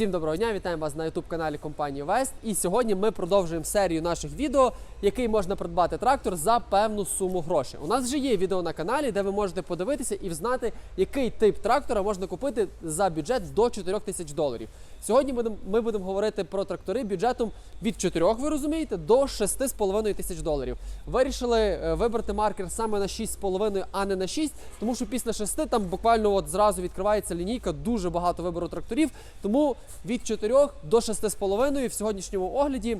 Всім доброго дня, вітаємо вас на youtube каналі компанії Вест. І сьогодні ми продовжуємо серію наших відео, який можна придбати трактор за певну суму грошей. У нас вже є відео на каналі, де ви можете подивитися і взнати, який тип трактора можна купити за бюджет до 4 тисяч доларів. Сьогодні ми будемо говорити про трактори бюджетом від 4, ви розумієте, до 6,5 тисяч доларів. Вирішили е, вибрати маркер саме на 6,5, а не на 6, тому що після 6 там буквально от зразу відкривається лінійка, дуже багато вибору тракторів. Тому від 4 до 6,5 в сьогоднішньому огляді.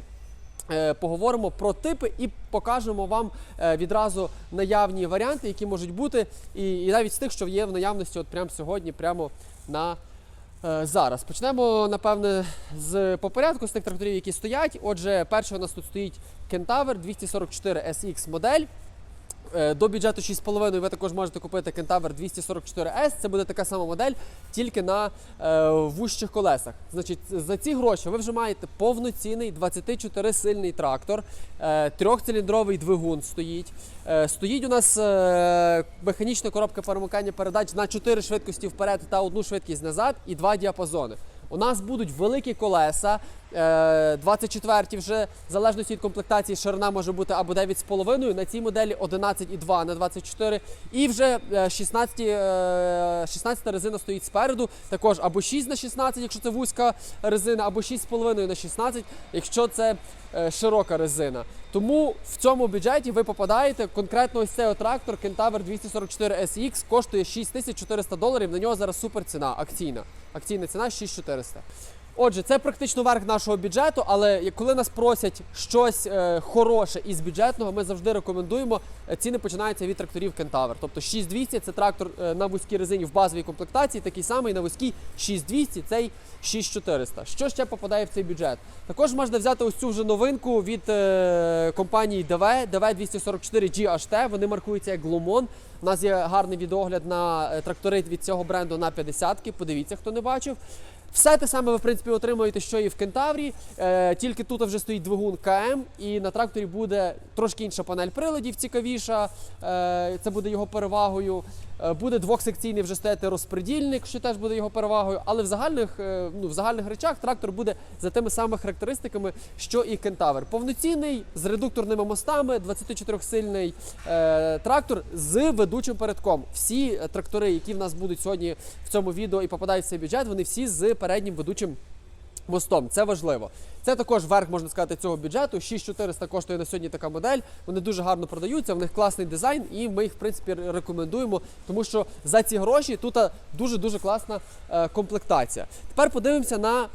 е, Поговоримо про типи і покажемо вам е, відразу наявні варіанти, які можуть бути, і, навіть з тих, що є в наявності, от прямо сьогодні, прямо на е, зараз. Почнемо, напевне, з по порядку з тих тракторів, які стоять. Отже, перший у нас тут стоїть Кентавр 244 SX модель. Е, До бюджету 6,5 ви також можете купити Кентавр 244S. Це буде така сама модель, тільки на е, вущих колесах. Значить, за ці гроші ви вже маєте повноцінний 24-сильний трактор, е, трьохциліндровий двигун стоїть. Е, стоїть у нас е, механічна коробка перемикання передач на 4 швидкості вперед та одну швидкість назад і два діапазони. У нас будуть великі колеса, е, 24 вже в залежності від комплектації ширина може бути або 9,5, на цій моделі 11,2 на 24. І вже е, 16, е, 16 резина стоїть спереду, також або 6 на 16, якщо це вузька резина, або 6,5 на 16, якщо це е, широка резина. Тому в цьому бюджеті ви попадаєте конкретно ось цей трактор Kentaur 244 SX коштує 6400 доларів. На нього зараз супер ціна акційна. Акційна ціна 6400. Отже, це практично верх нашого бюджету, але коли нас просять щось е, хороше із бюджетного, ми завжди рекомендуємо. е, Ціни починаються від тракторів Кентавр. Тобто 6200 це трактор е, на вузькій резині в базовій комплектації, такий самий на вузькій 6200, цей 6400. Що ще попадає в цей бюджет? Також можна взяти ось цю вже новинку від е, компанії DV, DV 244 GHT. Вони маркуються як Glumon. У нас є гарний відеогляд на е, трактори від цього бренду на 50-ки. Подивіться, хто не бачив. Все те саме ви в принципі отримуєте, що і в Кентаврі, е, тільки тут вже стоїть двигун КМ, і на тракторі буде трошки інша панель приладів, цікавіша. Е, це буде його перевагою. Е, буде двохсекційний вже стояти розпредільник, що теж буде його перевагою. Але в загальних, е, ну, в загальних речах трактор буде за тими самими характеристиками, що і Кентавр. Повноцінний з редукторними мостами, 24-сильний е, трактор з ведучим передком. Всі трактори, які в нас будуть сьогодні в цьому відео і попадають в цей бюджет, вони всі з переднім ведучим мостом. Це важливо. Це також верх, можна сказати, цього бюджету. 6400 коштує на сьогодні така модель. Вони дуже гарно продаються, в них класний дизайн, і ми їх, в принципі, рекомендуємо, тому що за ці гроші тут дуже-дуже класна е, комплектація. Тепер подивимося на е,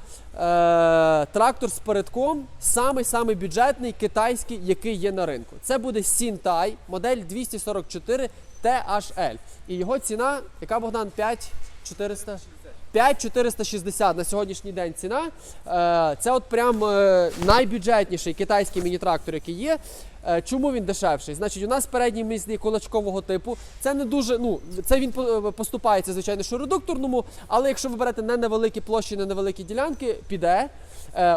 трактор з передком, самий-самий бюджетний китайський, який є на ринку. Це буде Sintai, модель 244 THL. І його ціна, яка Богдан 5400? 5460 на сьогоднішній день ціна. Е, Це от прям е, найбюджетніший китайський міні-трактор, який є. Е, Чому він дешевший? Значить, у нас передній міст кулачкового типу. Це не дуже, ну це він поступається, звичайно, що редукторному, але якщо ви берете не невеликі площі, не невеликі ділянки, піде.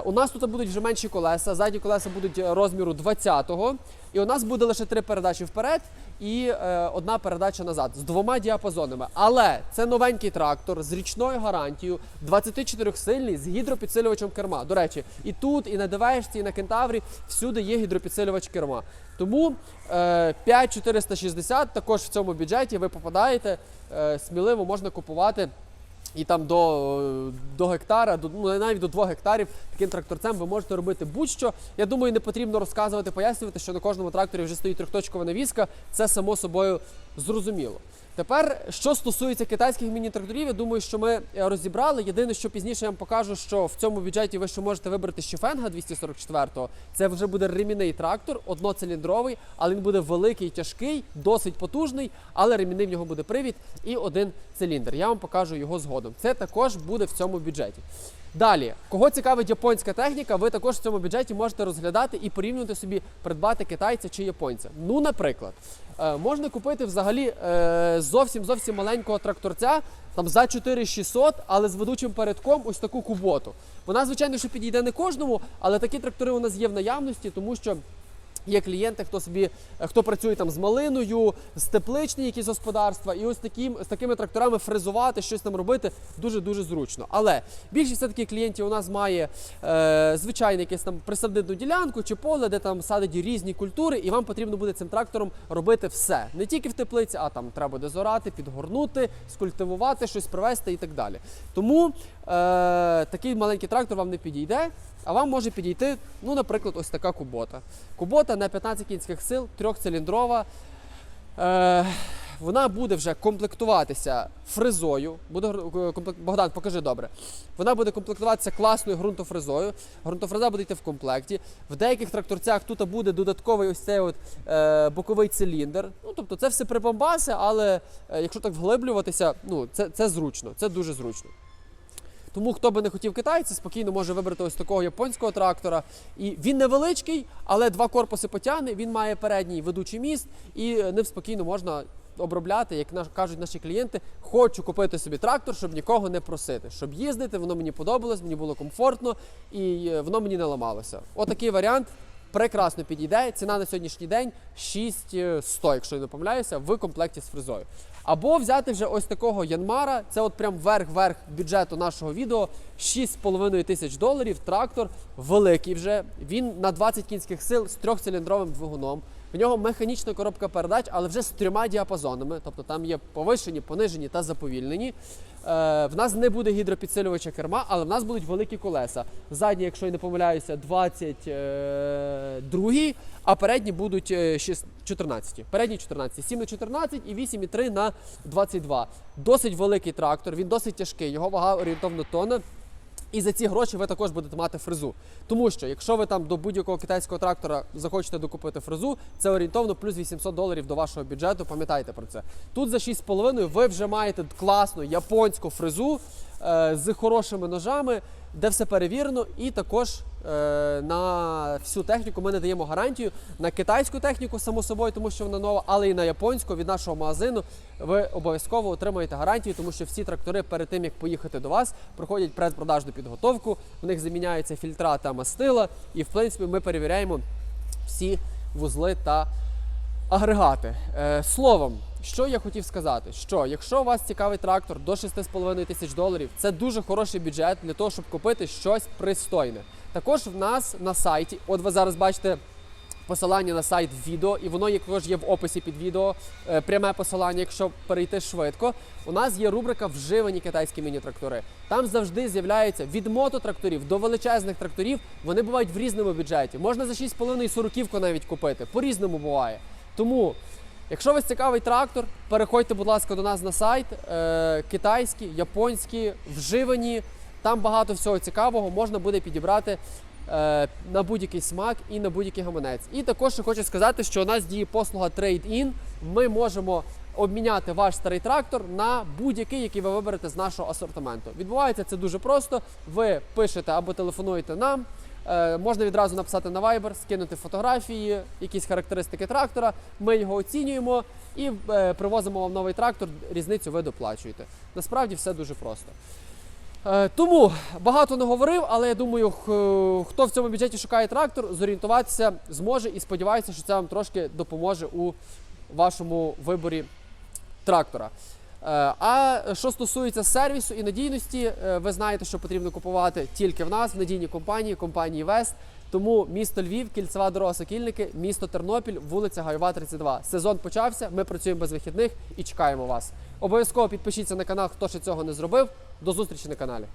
У нас тут будуть вже менші колеса. Задні колеса будуть розміру 20-го. І у нас буде лише три передачі вперед і е, одна передача назад з двома діапазонами. Але це новенький трактор з річною гарантією, 24-сильний з гідропідсилювачем керма. До речі, і тут, і на ДВшці, і на кентаврі всюди є гідропідсилювач керма. Тому е, 5460 також в цьому бюджеті ви попадаєте. Е, сміливо можна купувати. І там до, до гектара, до, ну, навіть до 2 гектарів таким тракторцем ви можете робити будь-що. Я думаю, не потрібно розказувати, пояснювати, що на кожному тракторі вже стоїть трьохточкова навіска. Це само собою зрозуміло. Тепер, що стосується китайських міні-тракторів, я думаю, що ми е, розібрали. Єдине, що пізніше я вам покажу, що в цьому бюджеті ви ще можете вибрати Щефенга 244-го. Це вже буде ремінний трактор, одноциліндровий, але він буде великий, тяжкий, досить потужний, але ремінний в нього буде привід і один циліндр. Я вам покажу його згодом. Це також буде в цьому бюджеті. Далі, кого цікавить японська техніка, ви також в цьому бюджеті можете розглядати і порівнювати собі, придбати китайця чи японця. Ну, наприклад, е, можна купити взагалі е, зовсім зовсім маленького тракторця там за 4600, але з ведучим передком ось таку куботу. Вона, звичайно, що підійде не кожному, але такі трактори у нас є в наявності, тому що Є клієнти, хто собі е, хто працює там з малиною, з тепличні якісь господарства, і ось таким з такими тракторами фрезувати, щось там робити дуже дуже зручно. Але більшість все таки клієнтів у нас має е, звичайно якесь там присадибну ділянку чи поле, де там садить різні культури, і вам потрібно буде цим трактором робити все не тільки в теплиці, а там треба буде зорати, підгорнути, скультивувати, щось привезти і так далі. Тому такий маленький трактор вам не підійде. А вам може підійти, ну, наприклад, ось така кубота. Кубота на 15 кінських сил, трьохциліндрова. Е, вона буде вже комплектуватися фрезою. Буде. Богдан, покажи добре. Вона буде комплектуватися класною ґрунтофрезою. Ґрунтофреза буде йти в комплекті. В деяких тракторцях тут буде додатковий ось цей от, е, боковий циліндр. Ну, тобто це все прибамбаси, але е, якщо так вглиблюватися, ну, це, це зручно, це дуже зручно. Тому хто би не хотів китайця, спокійно може вибрати ось такого японського трактора. І він невеличкий, але два корпуси потягне. Він має передній ведучий міст, і е, ним спокійно можна обробляти, як кажуть наші клієнти. Хочу купити собі трактор, щоб нікого не просити, щоб їздити, воно мені подобалось, мені було комфортно і е, воно мені не ламалося. Отакий варіант. Прекрасно підійде. Ціна на сьогоднішній день 6100, якщо я не помиляюся, в комплекті з фрезою. Або взяти вже ось такого Янмара. Це от прям верх-верх бюджету нашого відео. 6,5 тисяч доларів. Трактор великий вже. Він на 20 кінських сил з трьохциліндровим двигуном. В нього механічна коробка передач, але вже з трьома діапазонами. Тобто там є повишені, понижені та заповільнені. Е, в нас не буде гідропідсилювача керма, але в нас будуть великі колеса. Задні, якщо я не помиляюся, 22, а передні будуть е, 14. Передні 14, 7 на 14 і 8,3 на 22. Досить великий трактор, він досить тяжкий, його вага орієнтовно тонна. І за ці гроші ви також будете мати фрезу. Тому що якщо ви там до будь-якого китайського трактора захочете докупити фрезу, це орієнтовно плюс 800 доларів до вашого бюджету. Пам'ятайте про це. Тут за 6,5 ви вже маєте класну японську фрезу е, з хорошими ножами, де все перевірено, і також на всю техніку ми не даємо гарантію на китайську техніку, само собою, тому що вона нова, але і на японську від нашого магазину ви обов'язково отримаєте гарантію, тому що всі трактори перед тим як поїхати до вас, проходять предпродажну підготовку. В них заміняються фільтра та мастила, і в принципі ми перевіряємо всі вузли та агрегати. Е, словом, що я хотів сказати, що якщо у вас цікавий трактор до 6,5 тисяч доларів, це дуже хороший бюджет для того, щоб купити щось пристойне. Також в нас на сайті, от ви зараз бачите. Посилання на сайт відео, і воно також є в описі під відео. е, Пряме посилання, якщо перейти швидко. У нас є рубрика Вживані китайські міні-трактори. Там завжди з'являються від мототракторів до величезних тракторів. Вони бувають в різному бюджеті. Можна за 6,5 сороківку навіть купити. По-різному буває. Тому, якщо вас цікавий трактор, переходьте, будь ласка, до нас на сайт. Е, китайські, японські, вживані. Там багато всього цікавого можна буде підібрати е, на будь-який смак і на будь-який гаманець. І також ще хочу сказати, що у нас діє послуга Trade-in. Ми можемо обміняти ваш старий трактор на будь-який, який ви виберете з нашого асортименту. Відбувається це дуже просто. Ви пишете або телефонуєте нам. Е, можна відразу написати на Viber, скинути фотографії, якісь характеристики трактора. Ми його оцінюємо і е, привозимо вам новий трактор. Різницю ви доплачуєте. Насправді все дуже просто. Е, Тому багато не говорив, але я думаю, хто в цьому бюджеті шукає трактор, зорієнтуватися зможе і сподіваюся, що це вам трошки допоможе у вашому виборі трактора. Е, А що стосується сервісу і надійності, е, ви знаєте, що потрібно купувати тільки в нас, в надійній компанії, компанії Вест. Тому місто Львів, кільцева дорога Сокільники, місто Тернопіль, вулиця Гайова, 32. Сезон почався. Ми працюємо без вихідних і чекаємо вас. Обов'язково підпишіться на канал, хто ще цього не зробив. До зустрічі на каналі.